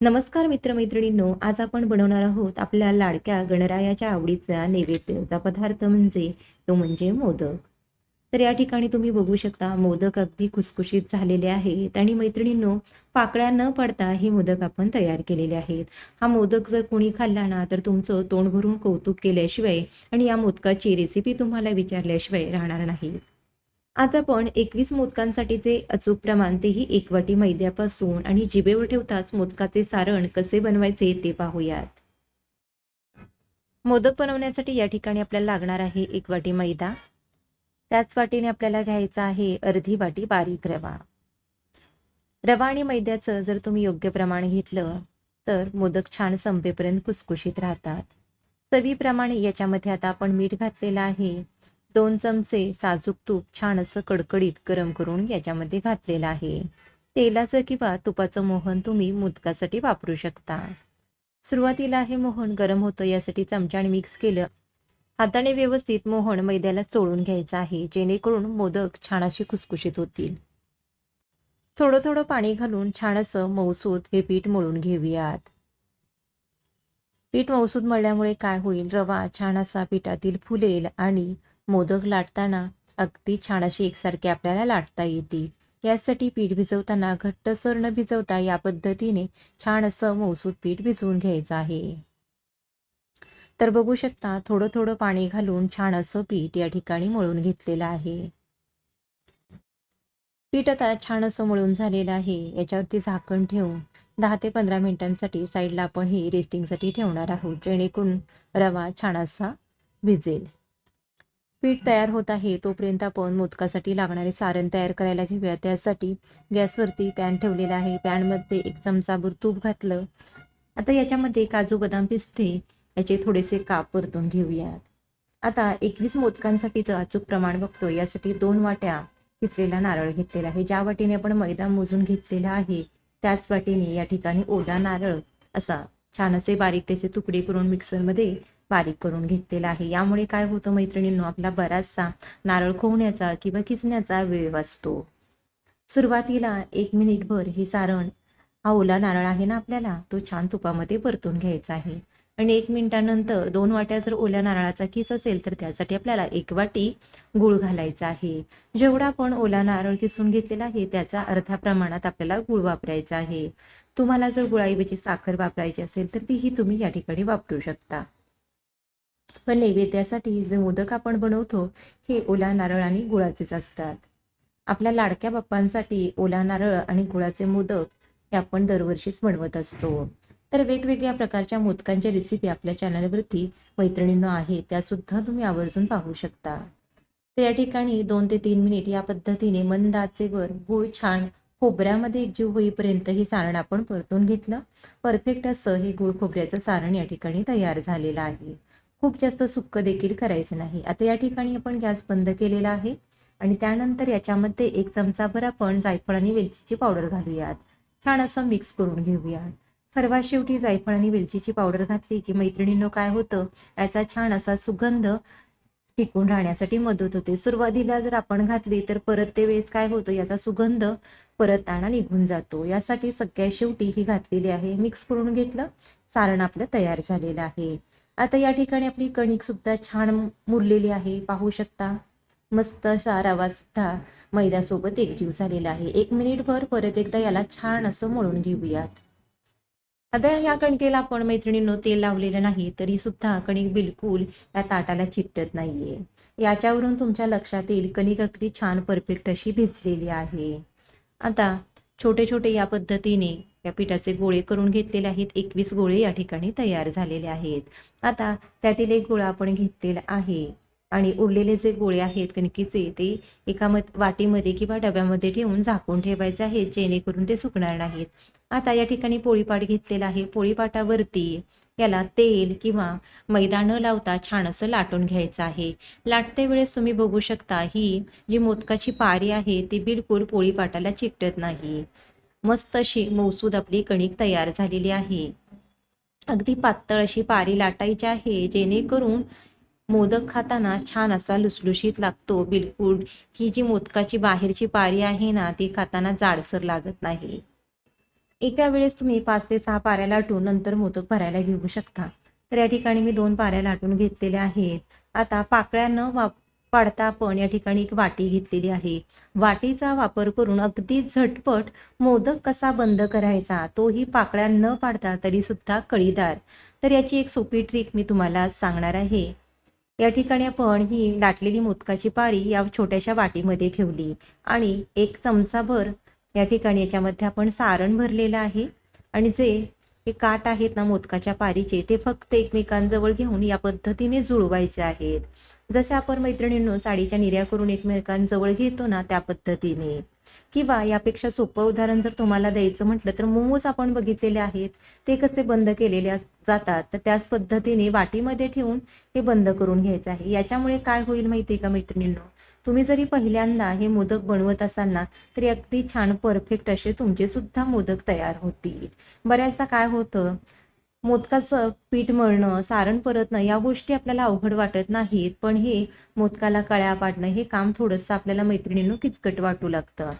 नमस्कार मित्रमैत्रिणींनो आज आपण बनवणार आहोत आपल्या लाडक्या गणरायाच्या आवडीचा नैवेद्याचा पदार्थ म्हणजे तो म्हणजे मोदक. तर या ठिकाणी तुम्ही बघू शकता मोदक अगदी खुसखुशीत झालेले आहेत आणि मैत्रिणींनो पाकळ्या न पडता हे मोदक आपण तयार केलेले आहेत. हा मोदक जर कोणी खाल्ला ना तर तुमचं तोंड भरून कौतुक केल्याशिवाय आणि या मोदकाची रेसिपी तुम्हाला विचारल्याशिवाय राहणार नाहीत. आज आपण एकवीस मोदकांसाठीचे अचूक प्रमाण तेही एक वाटी मैद्यापासून. आणि जिभेवर ठेवताच मोदकाचे सारण कसे बनवायचे ते पाहूयात. मोदक बनवण्यासाठी या ठिकाणी आपल्याला लागणार आहे एक वाटी मैदा. त्याच वाटीने आपल्याला घ्यायचा आहे अर्धी वाटी बारीक रवा. रवा आणि मैद्याचं जर तुम्ही योग्य प्रमाण घेतलं तर मोदक छान संपेपर्यंत कुसकुशीत राहतात. चवीप्रमाणे याच्यामध्ये आता आपण मीठ घातलेलं आहे. दोन चमचे साजूक तूप छान असं कडकडीत गरम करून याच्यामध्ये घातलेलं आहे. तेलाचं किंवा तुपाचं मोहन तुम्ही मोदकासाठी वापरू शकता. सुरुवातीला हे मोहन गरम होतं यासाठी चमच्याने मिक्स केलं. हाताने व्यवस्थित मोहन मैद्याला चोळून घ्यायचं आहे जेणेकरून मोदक छान असे खुसखुशीत होतील. थोडं थोडं पाणी घालून छान असं मौसूद हे पीठ मळून घेऊयात. पीठ मौसूद मळल्यामुळे काय होईल? रवा छान असा पिठातील फुलेल आणि मोदक लाटताना अगदी छान अशी एकसारखे आपल्याला लाटता येतील यासाठी पीठ भिजवताना घट्टसर न भिजवता या पद्धतीने छान असं मौसूद पीठ भिजवून घ्यायचं आहे. तर बघू शकता थोडं थोडं पाणी घालून छान असं पीठ या ठिकाणी मळून घेतलेलं आहे. पीठ आता छान असं मळून झालेलं आहे. याच्यावरती झाकण ठेवून दहा ते पंधरा मिनिटांसाठी साईडला आपण हे रेस्टिंगसाठी ठेवणार आहोत जेणेकरून रवा छान असा भिजेल. पीठ तयार होत आहे. तोपर्यंत आपण मोदकासाठी लागणारे सारण तयार करायला घेऊया. त्यासाठी गॅसवरती पॅन ठेवलेला आहे. पॅनमध्ये एक चमचाभर तूप घातलं. आता याच्यामध्ये काजू बदाम पिस्ते याचे थोडेसे काप परतून घेऊयात. आता एकवीस मोदकांसाठीचं अचूक प्रमाण बघतो यासाठी दोन वाट्या किसलेला नारळ घेतलेला आहे. ज्या वाटीने आपण मैदा मोजून घेतलेला आहे त्याच वाटीने या ठिकाणी ओला नारळ असा छान असे बारीक त्याचे तुकडे करून मिक्सरमध्ये बारीक करून घेतलेला आहे. यामुळे काय होतं मैत्रिणींनो आपला बराचसा नारळ खोवण्याचा किंवा किसण्याचा वेळ वाचतो. सुरुवातीला एक मिनिटभर हे सारण हा ओला नारळ आहे ना आपल्याला तो छान तुपामध्ये परतून घ्यायचा आहे. आणि एक मिनिटानंतर दोन वाट्या जर ओल्या नारळाचा किस असेल तर त्यासाठी आपल्याला एक वाटी गूळ घालायचा आहे. जेवढा आपण ओला नारळ किसून घेतलेला आहे त्याचा अर्धा प्रमाणात आपल्याला गुळ वापरायचा आहे. तुम्हाला जर गुळाऐवजी साखर वापरायची असेल तर तीही तुम्ही या ठिकाणी वापरू शकता. पण नैवेद्यासाठी जे मोदक आपण बनवतो हे ओला नारळ आणि गुळाचेच असतात. आपल्या लाडक्या बाप्पांसाठी ओला नारळ आणि गुळाचे मोदक हे आपण दरवर्षीच बनवत असतो. तर वेगवेगळ्या प्रकारच्या मोदकांच्या रेसिपी आपल्या चॅनलवरती मैत्रिणींनो आहे त्यासुद्धा तुम्ही आवर्जून पाहू शकता. तर या ठिकाणी दोन ते तीन मिनिट या पद्धतीने मंद आचेवर गुळ छान खोबऱ्यामध्ये एकजीव होईपर्यंत हे सारण आपण परतून घेतलं. परफेक्ट असं हे गुळ खोबऱ्याचं सारण या ठिकाणी तयार झालेलं आहे. खूप जास्त सुक्क देखील करायचं नाही. आता या ठिकाणी आपण गॅस बंद केलेला आहे आणि त्यानंतर याच्यामध्ये एक चमचाभर आपण जायफळ आणि वेलचीची पावडर घालूयात. छान असं मिक्स करून घेऊयात. सर्वात शेवटी जायफळ आणि वेलचीची पावडर घातली की मैत्रिणींनो काय होतं? याचा छान असा सुगंध टिकून राहण्यासाठी मदत होते. सुरुवातीला जर आपण घातली तर परत ते वेळेस काय होतं? याचा सुगंध परतताना निघून जातो. यासाठी सगळ्या शेवटी ही घातलेली आहे. मिक्स करून घेतलं. सारण आपलं तयार झालेलं आहे. आता या ठिकाणी आपली कणिक सुद्धा छान मुरलेली आहे. पाहू शकता. मस्त असा रवा सुद्धा मैद्यासोबत एकजीव झालेला आहे. एक मिनिटभर परत एकदा याला छान असं मळून घेऊयात. आता या कणकेला आपण मैत्रिणींनो तेल लावलेलं नाही तरी सुद्धा कणिक बिलकुल या ताटाला चिकटत नाहीये. याच्यावरून तुमच्या लक्षात येईल कणिक अगदी छान परफेक्ट अशी भिजलेली आहे. आता छोटे छोटे या पद्धतीने या पिठाचे गोळे करून घेतलेले आहेत. एकवीस गोळे या ठिकाणी तयार झालेले आहेत. आता त्यातील एक गोळा आपण घेतलेला आहे. आणि उरलेले जे गोळे आहेत कणकीचे ते एका मत वाटीमध्ये किंवा डब्यामध्ये ठेवून झाकून ठेवायचे आहेत जेणेकरून ते सुकणार नाहीत. आता या ठिकाणी पोळीपाट घेतलेला आहे. पोळीपाटावरती याला तेल किंवा मैदा न लावता छान असं लाटून घ्यायचं आहे. लाटते वेळेस तुम्ही बघू शकता ही जी मोदकाची पारी आहे ती बिलकुल पोळीपाटाला चिकटत नाही. मस्त अशी मौसूद आपली कणिक तयार झालेली आहे. अगदी पातळ अशी पारी लाटायची आहे जेणेकरून मोदक खाताना छान असा लुसलुशीत लागतो. बिलकुल ही जी मोदकाची बाहेरची पारी आहे ना ती खाताना जाडसर लागत नाही. एका वेळेस तुम्ही पाच ते सहा पाऱ्या लाटून नंतर मोदक भरायला घेऊ शकता. तर या ठिकाणी मी दोन पाऱ्या लाटून घेतलेल्या आहेत. आता पाकळ्या न वाप पाडता आपण या ठिकाणी एक वाटी घेतलेली आहे. वाटीचा वापर करून अगदी झटपट मोदक कसा बंद करायचा तोही पाकळ्या न पाडता तरीसुद्धा कळीदार. तर याची एक सोपी ट्रिक मी तुम्हाला सांगणार आहे. या ठिकाणी आपण ही लाटलेली मोदकाची पारी या छोट्याशा वाटीमध्ये ठेवली आणि एक चमचाभर या ठिकाणी याच्यामध्ये आपण सारण भरलेलं आहे आणि जे हे काट आहेत ना मोदकाच्या पारीचे ते फक्त एकमेकांजवळ घेऊन या पद्धतीने जुळवायचे आहेत. जसे आपण मैत्रिणींनो साडीच्या निर्या करून एकमेकांजवळ घेतो ना त्या पद्धतीने किंवा यापेक्षा सोपं उदाहरण जर तुम्हाला द्यायचं म्हटलं तर मोमोज आपण बघितलेले आहेत ते कसे बंद केलेले अस- जातात तर त्याच पद्धतीने वाटीमध्ये ठेवून हे बंद करून घ्यायचं आहे. याच्यामुळे काय होईल माहिती आहे का मैत्रिणींनो? तुम्ही जरी पहिल्यांदा हे मोदक बनवत असाल ना तरी अगदी छान परफेक्ट असे तुमचे सुद्धा मोदक तयार होतील. बऱ्याचदा काय होतं मोदकाचं पीठ मळणं सारण परतणं या गोष्टी आपल्याला अवघड वाटत नाहीत. पण हे मोदकाला कळ्या पाडणं हे काम थोडंसं आपल्याला मैत्रिणींनो किचकट वाटू लागतं.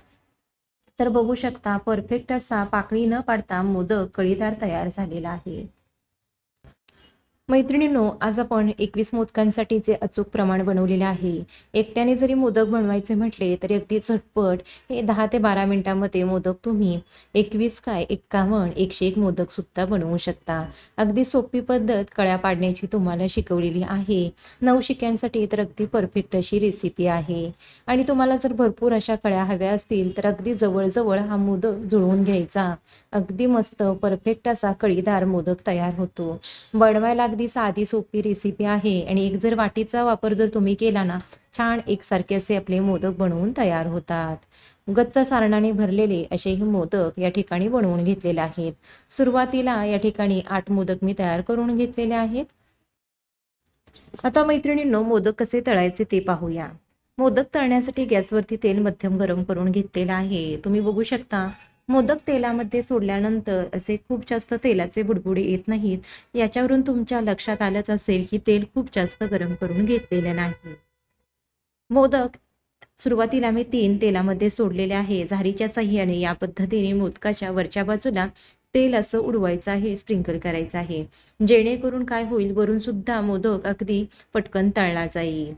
तर बघू शकता परफेक्ट असा पाकळी न पाडता मोदक कळीदार तयार झालेला आहे. मैत्रिणींनो आज आपण एकवीस मोदकांसाठीचे अचूक प्रमाण बनवलेले आहे. एकट्याने जरी मोदक बनवायचे म्हटले तरी अगदी झटपट हे दहा ते बारा मिनिटांमध्ये मोदक तुम्ही एकवीस काय एक्कावन्न एकशे एक मोदक सुद्धा बनवू शकता. अगदी सोपी पद्धत कळ्या पाडण्याची तुम्हाला शिकवलेली आहे. नवशिक्यांसाठी तर अगदी परफेक्ट अशी रेसिपी आहे. आणि तुम्हाला जर भरपूर अशा कळ्या हव्या असतील तर अगदी जवळजवळ हा मोदक जुळवून घ्यायचा. अगदी मस्त परफेक्ट असा कळीदार मोदक तयार होतो. बनवायला अगदी साधी सोपी रेसिपी आहे. आणि एक जर वाटीचा वापर जर तुम्ही केला ना छान एकसारखे असे आपले मोदक बनवून तयार होतात. गच्च सारणाने भरलेले असे हे मोदक या ठिकाणी बनवून घेतलेले आहेत. सुरुवातीला या ठिकाणी आठ मोदक मी तयार करून घेतलेले आहेत. आता मैत्रिणींनो मोदक कसे तळायचे ते पाहूया. मोदक तळण्यासाठी गॅसवरती तेल मध्यम गरम करून घेतलेलं आहे. तुम्ही बघू शकता. मोदक तेलामध्ये सोडल्यानंतर असे खूप जास्त तेलाचे बुडबुडे येत नाहीत. याच्यावरून तुमच्या लक्षात आलंच असेल की तेल खूप जास्त गरम करून घेतलेले नाही. मोदक सुरुवातीला मी तीन तेलामध्ये सोडलेले आहे. झारीच्या साह्याने या पद्धतीने मोदकाच्या वरच्या बाजूला तेल असं उडवायचं आहे स्प्रिंकल करायचं आहे. जेणेकरून काय होईल वरून सुद्धा मोदक अगदी पटकन तळला जाईल.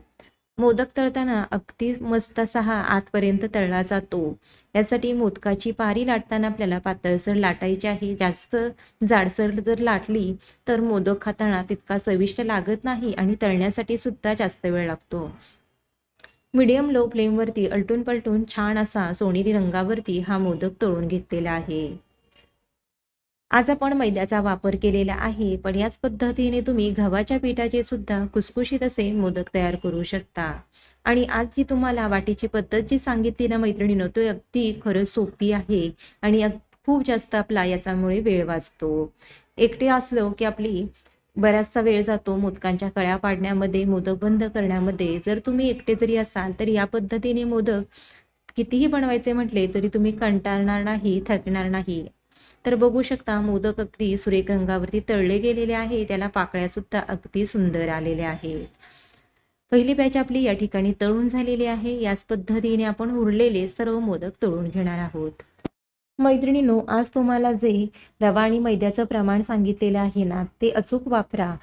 मोदक तळताना अगदी मस्त असा हा आतपर्यंत तळला जातो. यासाठी मोदकाची पारी लाटताना आपल्याला पातळसर लाटायची आहे. जास्त जाडसर जर लाटली तर मोदक खाताना तितका चविष्ट लागत नाही आणि तळण्यासाठी सुद्धा जास्त वेळ लागतो. मीडियम लो फ्लेमवरती अलटून पलटून छान असा सोनेरी रंगावरती हा मोदक तळून घेतलेला आहे. आज आपण मैद्याचा वापर केलेला आहे पण याच पद्धतीने तुम्ही गव्हाच्या पिठाचे सुद्धा कुसकुशीत असे मोदक तयार करू शकता. आणि आज जी तुम्हाला वाटीची पद्धत जी सांगितली ना मैत्रिणीनं तो अगदी खरंच सोपी आहे आणि खूप जास्त आपला याच्यामुळे वेळ वाचतो. एकटे असलो की आपली बराचसा वेळ जातो मोदकांच्या कळ्या पाडण्यामध्ये मोदक बंद करण्यामध्ये. जर तुम्ही एकटे जरी असाल तर या पद्धतीने मोदक कितीही बनवायचे म्हटले तरी तुम्ही कंटाळणार नाही थकणार नाही. तर बघू शकता मोदक अगदी सुरेख रंगावरती तळले गेलेले आहे त्याला पाकळ्या सुद्धा अगदी सुंदर आलेल्या आहेत. पहिली बॅच आपली या ठिकाणी तळून झालेली आहे. याच पद्धतीने आपण उरलेले सर्व मोदक तळून घेणार आहोत. मैत्रिणीनो आज तुम्हाला जे रवा आणि मैद्याचं प्रमाण सांगितलेलं आहे ना ते अचूक वापरा.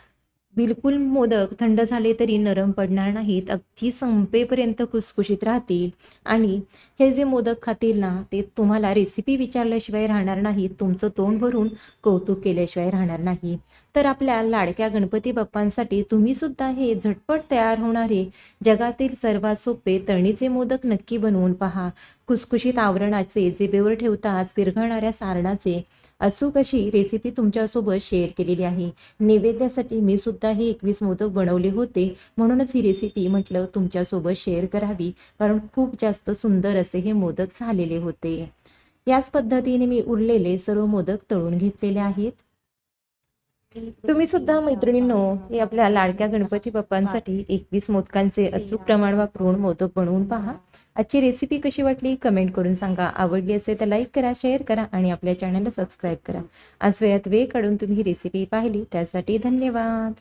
बिलकुल मोदक थंड झाले तरी नरम पडणार नाहीत अगदी संपेपर्यंत कुसकुशीत राहतील. आणि हे जे मोदक खातील ना ते तुम्हाला रेसिपी विचारल्याशिवाय राहणार नाही तुमचं तोंड भरून कौतुक केल्याशिवाय राहणार नाही. तर आपल्या लाडक्या गणपती बाप्पांसाठी तुम्ही सुद्धा हे झटपट तयार होणारे जगातील सर्वात सोपे तळणीचे मोदक नक्की बनवून पहा. खुसखुशीत आवरणाचे जिभेवर ठेवताच विरघळणाऱ्या सारणाचे अचूक अशी रेसिपी तुमच्यासोबत शेअर केलेली आहे. नैवेद्यासाठी मी सुद्धा हे एकवीस मोदक बनवले होते. म्हणूनच ही रेसिपी म्हटलं तुमच्यासोबत शेअर करावी कारण खूप जास्त सुंदर असे हे मोदक झालेले होते. याच पद्धतीने मी उरलेले सर्व मोदक तळून घेतलेले आहेत. तुम्ही सुद्धा मैत्रिणींनो हे आपल्या लाडक्या गणपती बाप्पांसाठी एकवीस मोदकांचे अचूक प्रमाण वापरून मोदक बनवून पहा. आजची रेसिपी कशी वाटली कमेंट करून सांगा. आवडली असेल तर लाईक करा शेअर करा आणि आपल्या चॅनलला सबस्क्राईब करा. आज वेळात वेळ काढून तुम्ही ही रेसिपी पाहिली. त्यासाठी धन्यवाद.